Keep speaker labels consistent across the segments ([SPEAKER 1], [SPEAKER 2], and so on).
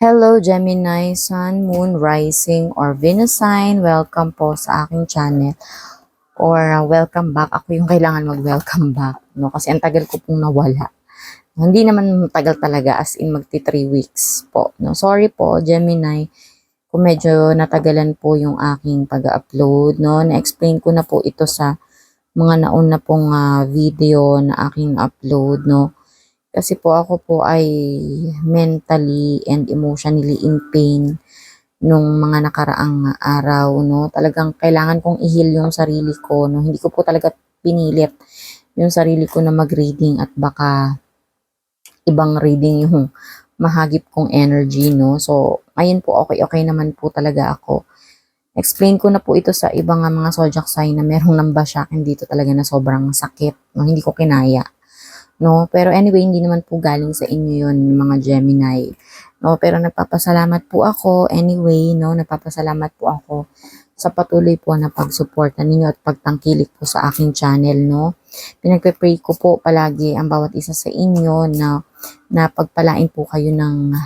[SPEAKER 1] Hello Gemini, Sun, Moon, Rising, or Venus sign. Welcome po sa aking channel. Or uh, welcome back. Ako yung kailangan mag-welcome back. No? Kasi ang tagal ko pong nawala. Hindi naman tagal talaga as in magti 3 weeks po. No? Sorry po, Gemini. Kung medyo natagalan po yung aking pag-upload. No? Na-explain ko na po ito sa mga nauna pong ah, video na aking upload. No? Kasi po ako po ay mentally and emotionally in pain nung mga nakaraang araw, no. Talagang kailangan kong i-heal yung sarili ko, no. Hindi ko po talaga pinilit yung sarili ko na mag-reading at baka ibang reading yung mahagip kong energy, no. So, ayun po, okay-okay naman po talaga ako. Explain ko na po ito sa ibang mga zodiac sign na merong nambasyakin dito talaga na sobrang sakit, no. Hindi ko kinaya no? Pero anyway, hindi naman po galing sa inyo yun, mga Gemini. No, pero nagpapasalamat po ako anyway, no? Nagpapasalamat po ako sa patuloy po na pagsuporta ninyo at pagtangkilik po sa aking channel, no? Pinagpe-pray ko po palagi ang bawat isa sa inyo na na pagpalain po kayo ng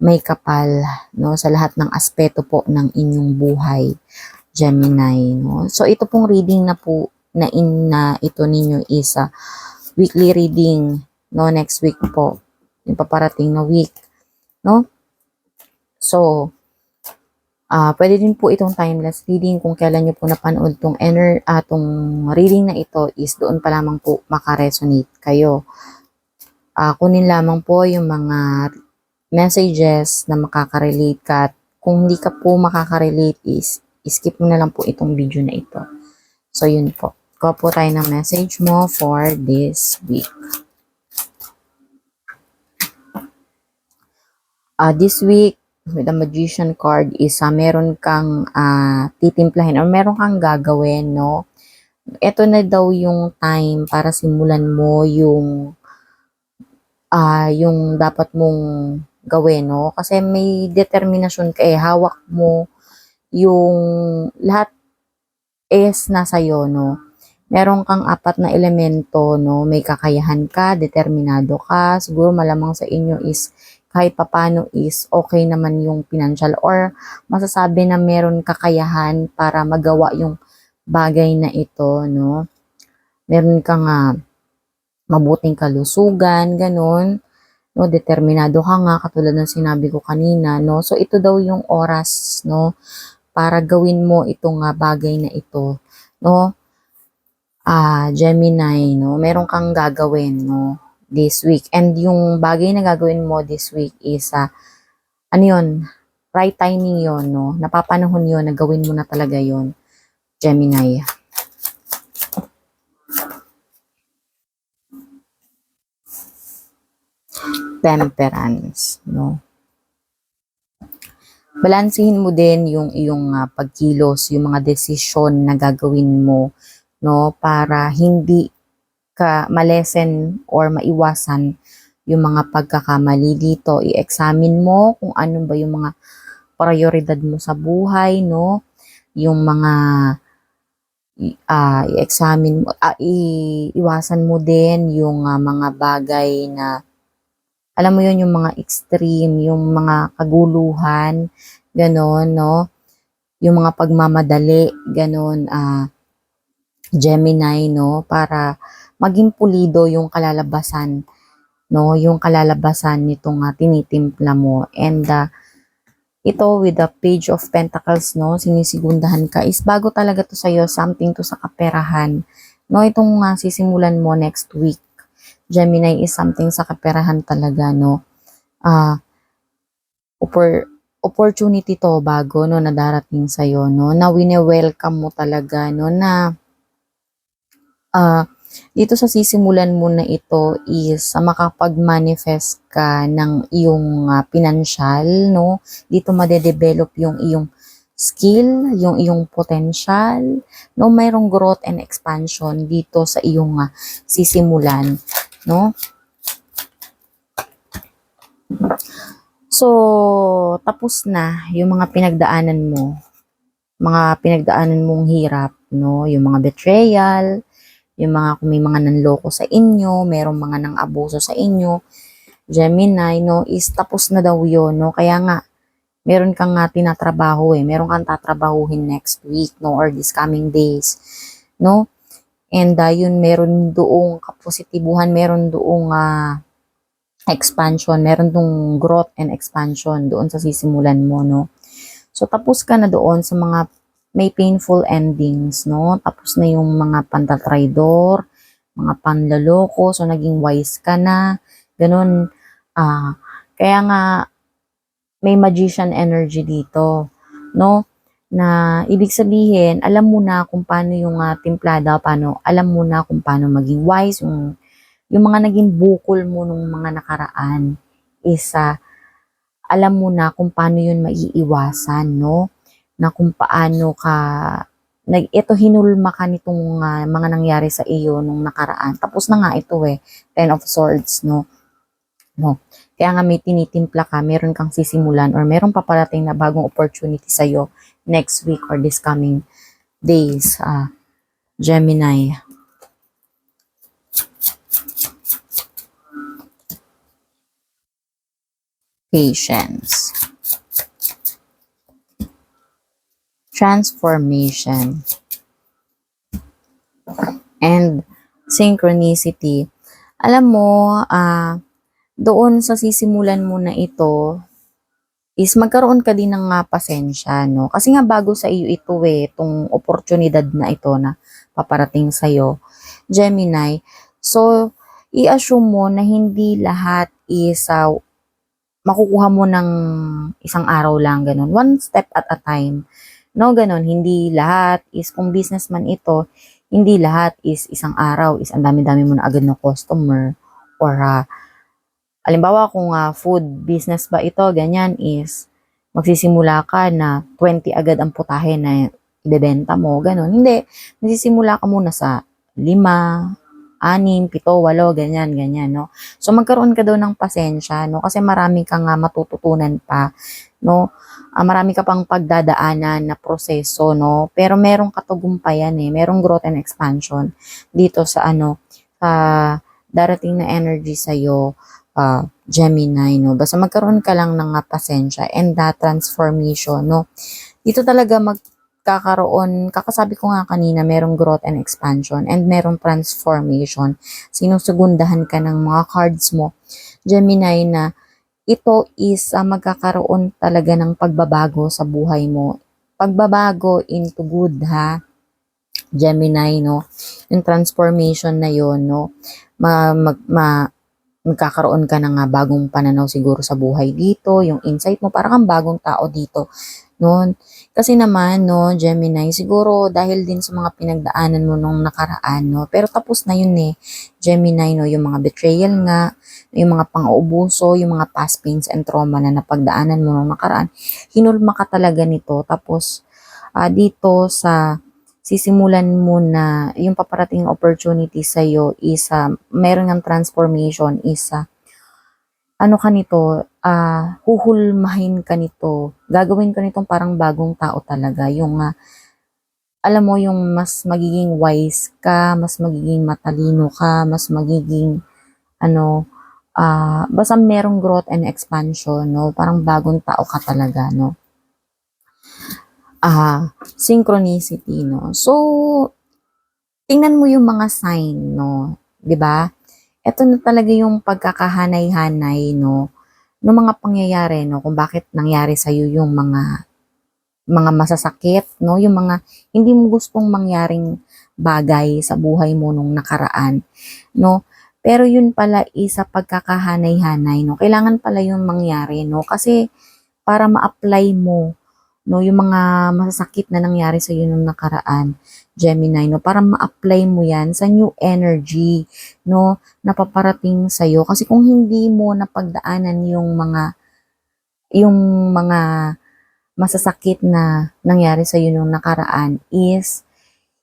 [SPEAKER 1] may kapal, no? Sa lahat ng aspeto po ng inyong buhay, Gemini, no? So ito pong reading na po na in na ito ninyo is ah, weekly reading, no, next week po, yung paparating na week, no? So, ah pwede din po itong timeless reading kung kailan nyo po napanood tong ener, ah, tong reading na ito is doon pa lamang po makaresonate kayo. Ah, kunin lamang po yung mga messages na makaka-relate ka kung hindi ka po makaka-relate is skip mo na lang po itong video na ito. So, yun po. Kuha po tayo ng message mo for this week. Ah, this week, with the magician card is ah, meron kang ah, titimplahin or meron kang gagawin, no? Ito na daw yung time para simulan mo yung ah yung dapat mong gawin, no? Kasi may determinasyon ka eh, hawak mo yung lahat is nasa iyo, no? Meron kang apat na elemento, no? May kakayahan ka, determinado ka, siguro malamang sa inyo is kahit papano is okay naman yung financial or masasabi na meron kakayahan para magawa yung bagay na ito, no? Meron kang ah, mabuting kalusugan, ganun. No, determinado ka nga, katulad ng sinabi ko kanina, no? So, ito daw yung oras, no? Para gawin mo itong ah, bagay na ito, no? Ah Gemini, no? Meron kang gagawin, no? This week. And yung bagay na gagawin mo this week is, ah, ano yun? Right timing yon no? Napapanahon yon na gawin mo na talaga yon Gemini. Temperance, no? Balansehin mo din yung iyong ah, pagkilos, yung mga desisyon na gagawin mo no, para hindi ka malesen or maiwasan yung mga pagkakamali dito. I-examine mo kung ano ba yung mga prioridad mo sa buhay, no? Yung mga ah, i-examine mo, ah, i- iwasan mo din yung ah, mga bagay na alam mo yun, yung mga extreme, yung mga kaguluhan, ganon, no? Yung mga pagmamadali, ganon, ah, Gemini, no? Para maging pulido yung kalalabasan, no? Yung kalalabasan nitong uh, tinitimpla mo. And uh, ito with the page of pentacles, no? Sinisigundahan ka is bago talaga to sa'yo, something to sa kaperahan. No, itong uh, sisimulan mo next week. Gemini is something sa kaperahan talaga, no? Ah, oppor- opportunity to bago, no, na darating sa'yo, no? Na wine-welcome mo talaga, no? Na ah dito sa sisimulan mo na ito is uh, makapag-manifest ka ng iyong uh, pinansyal, no? Dito madedevelop yung iyong skill, yung iyong potential, no? Mayroong growth and expansion dito sa iyong uh, sisimulan, no? So, tapos na yung mga pinagdaanan mo, mga pinagdaanan mong hirap, no? Yung mga betrayal, yung mga kung may mga nanloko sa inyo, merong mga nang abuso sa inyo, Gemini, no, is tapos na daw yun, no? Kaya nga, meron kang nga tinatrabaho eh. Meron kang tatrabahuhin next week, no, or this coming days, no? And uh, meron doong kapositibuhan, meron doong ah, expansion, meron dong growth and expansion doon sa sisimulan mo, no? So, tapos ka na doon sa mga may painful endings, no? Tapos na yung mga pantatraidor, mga panlaloko, so naging wise ka na, ganun. Ah, kaya nga, may magician energy dito, no? Na ibig sabihin, alam mo na kung paano yung ah, timplada, paano, alam mo na kung paano maging wise, yung, yung mga naging bukol mo nung mga nakaraan is ah, alam mo na kung paano yun maiiwasan, no? Na kung paano ka, nag, ito hinulma ka nitong ah, mga nangyari sa iyo nung nakaraan. Tapos na nga ito eh, Ten of Swords, no? No. Kaya nga may tinitimpla ka, meron kang sisimulan or meron paparating na bagong opportunity sa iyo next week or this coming days, ah, Gemini. Patience. Transformation. And synchronicity. Alam mo, ah, doon sa sisimulan mo na ito, is magkaroon ka din ng ah, pasensya, no? Kasi nga bago sa iyo ito eh, itong oportunidad na ito na paparating sa iyo, Gemini. So, i-assume mo na hindi lahat is ah, makukuha mo ng isang araw lang, ganun. One step at a time. No, ganun. Hindi lahat is, kung businessman ito, hindi lahat is isang araw, is ang dami-dami mo na agad na customer. Or, ah, alimbawa kung ah, food business ba ito, ganyan is, magsisimula ka na 20 agad ang putahe na ibebenta mo, ganun. Hindi, magsisimula ka muna sa lima, anim, pito, walo, ganyan, ganyan, no? So, magkaroon ka daw ng pasensya, no? Kasi marami kang nga matututunan pa, no? Ah, marami ka pang pagdadaanan na proseso, no? Pero merong katagumpayan eh, merong growth and expansion dito sa ano, sa darating na energy sa'yo, ah, Gemini, no? Basta magkaroon ka lang ng pasensya and that transformation, no? Dito talaga magkakaroon, kakasabi ko nga kanina, merong growth and expansion and merong transformation. Sinusugundahan ka ng mga cards mo, Gemini, na ito is ah, magkakaroon talaga ng pagbabago sa buhay mo. Pagbabago into good, ha? Gemini, no? Yung transformation na yon no? Ma, mag, ma, magkakaroon ka ng bagong pananaw siguro sa buhay dito, yung insight mo, parang kang bagong tao dito. No? Kasi naman, no, Gemini, siguro dahil din sa mga pinagdaanan mo nung nakaraan, no, pero tapos na yun eh, Gemini, no, yung mga betrayal nga, yung mga pang-uubuso, yung mga past pains and trauma na napagdaanan mo nung nakaraan, hinulma ka talaga nito, tapos ah, dito sa sisimulan mo na yung paparating opportunity sa iyo is ah, meron ng transformation is ah, ano ka nito, ah, huhulmahin ka nito, gagawin ka nitong parang bagong tao talaga, yung ah, alam mo yung mas magiging wise ka, mas magiging matalino ka, mas magiging ano, ah, basta merong growth and expansion, no? Parang bagong tao ka talaga, no? Ah, synchronicity, no? So, tingnan mo yung mga sign, no? 'Di ba? Ito na talaga yung pagkakahanay-hanay, no? ng mga pangyayari, no? Kung bakit nangyari sa iyo yung mga mga masasakit, no? Yung mga hindi mo gustong mangyaring bagay sa buhay mo nung nakaraan, no? Pero yun pala isa pagkakahanay-hanay, no? Kailangan pala yung mangyari, no? Kasi para ma-apply mo, no? Yung mga masasakit na nangyari sa iyo nung nakaraan, Gemini, no? Para ma-apply mo yan sa new energy, no? Napaparating sa iyo. Kasi kung hindi mo napagdaanan yung mga yung mga masasakit na nangyari sa iyo nung nakaraan is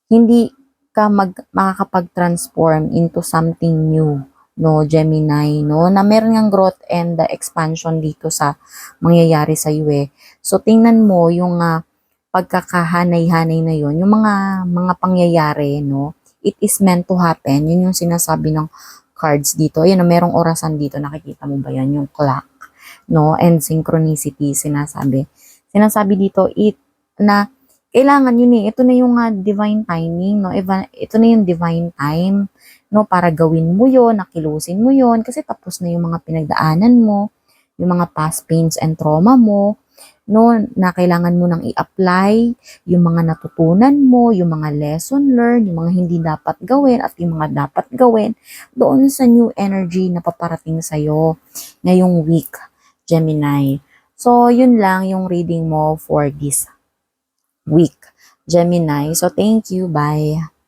[SPEAKER 1] hindi ka mag, makakapag-transform into something new, no, Gemini, no, na meron ng growth and the expansion dito sa mangyayari sa iyo eh. So, tingnan mo yung ah, pagkakahanay-hanay na yon yung mga mga pangyayari, no, it is meant to happen. Yun yung sinasabi ng cards dito. Ayan, merong orasan dito. Nakikita mo ba yan? Yung clock. No? And synchronicity, sinasabi. Sinasabi dito, it, na kailangan yun eh. Ito na yung ah, divine timing, no? Ito na yung divine time, no? Para gawin mo yon nakilusin mo yon kasi tapos na yung mga pinagdaanan mo, yung mga past pains and trauma mo, no? Na kailangan mo nang i-apply yung mga natutunan mo, yung mga lesson learned, yung mga hindi dapat gawin at yung mga dapat gawin doon sa new energy na paparating sa'yo ngayong week, Gemini. So, yun lang yung reading mo for this week, Gemini. So, thank you. Bye.